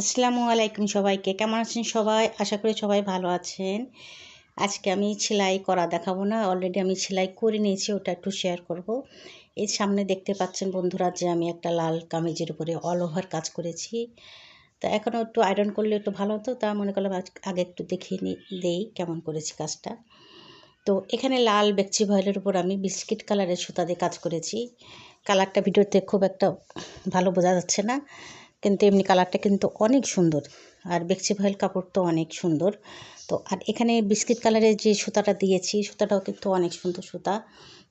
আসসালামু আলাইকুম সবাইকে। কেমন আছেন সবাই? আশা করি সবাই ভালো আছেন। আজকে আমি সেলাই করা দেখাবো না। অলরেডি আমি সেলাই করে নিয়েছি, ওটা একটু শেয়ার করব। এই সামনে দেখতে পাচ্ছেন বন্ধুরা যে আমি একটা লাল কামিজের উপরে অল ওভার কাজ করেছি। তা এখনও একটু আয়রন করলে একটু ভালো হতো, তা মনে করলাম আগে একটু দেখিয়ে দেই কেমন করেছি কাজটা। তো এখানে লাল বেকচি ভয়েলের উপর আমি বিস্কিট কালারের সুতা দিয়ে কাজ করেছি। কালারটা ভিডিওতে খুব একটা ভালো বোঝা যাচ্ছে না। কিন্তু এমনি কালারটা কিন্তু অনেক সুন্দর। আর বেক্সি ভয়েল কাপড় তো অনেক সুন্দর। তো আর এখানে বিস্কিট কালারের যে সুতাটা দিয়েছি, সুতাটাও কিন্তু অনেক সুন্দর সুতা।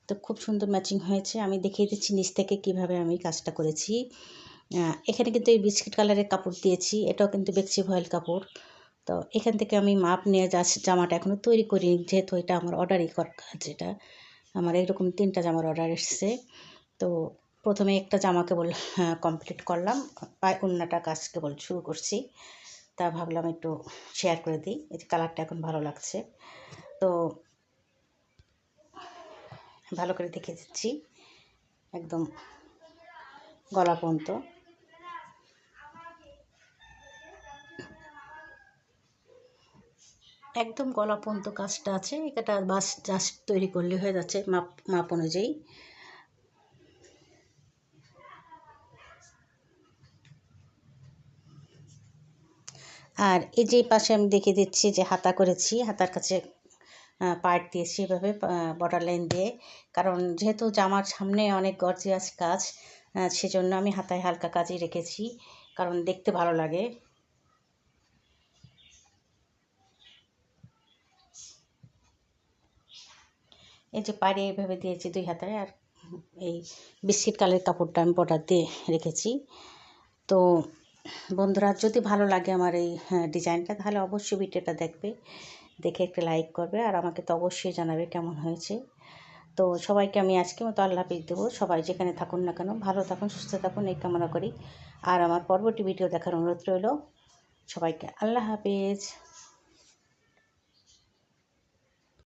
তো খুব সুন্দর ম্যাচিং হয়েছে। আমি দেখিয়ে দিচ্ছি নিচ থেকে কীভাবে আমি কাজটা করেছি। এখানে কিন্তু এই বিস্কিট কালারের কাপড় দিয়েছি। এটাও কিন্তু বেক্সি ভয়েল কাপড়। তো এখান থেকে আমি মাপ নিয়ে যা জামাটা এখনও তৈরি করিনি। যেহেতু এটা আমার অর্ডারই করা এটা আমার এরকম তিনটা জামার অর্ডার এসছে। তো প্রথমে একটা জামা কেবল কমপ্লিট করলাম। পায়ে অন্যটা কাজ কেবল শুরু করছি। তা ভাবলাম একটু শেয়ার করে দিই। এই কালারটা এখন ভালো লাগছে। তো ভালো করে দেখে দিচ্ছি। একদম গলা পর্যন্ত। একদম গলা পর্যন্ত কাজটা আছে। এটা বাস জাস্ট তৈরি করলে হয়ে যাচ্ছে মাপ মাপ অনুযায়ী। আর এই যে পাশে আমি দেখে দিচ্ছি যে হাতা করেছি, হাতার কাছে পার্ট দিয়েছি এভাবে বর্ডার লাইন দিয়ে। কারণ যেহেতু জামার সামনে অনেক গর্জিয়াস কাজ সেজন্য আমি হাতায় হালকা কাজই রেখেছি, কারণ দেখতে ভালো লাগে। এই যে পাড়ে এভাবে দিয়েছি দুই হাতায়, আর এই বিস্কিট কালের কাপড়টা আমি বর্ডার দিয়ে রেখেছি। তো বন্ধুরা যদি ভালো লাগে আমার এই হ্যাঁ, ডিজাইনটা তাহলে অবশ্যই ভিডিওটা দেখবে দেখে একটা লাইক করবে আর আমাকে তো অবশ্যই জানাবে কেমন হয়েছে। তো সবাইকে আমি আজকে মতো আল্লাহ হাফিজ দেবো। সবাই যেখানে থাকুন না কেন ভালো থাকুন সুস্থ থাকুন এই কামনা করি। আর আমার পরবর্তী ভিডিও দেখার অনুরোধ রইল সবাইকে আল্লাহ হাফিজ।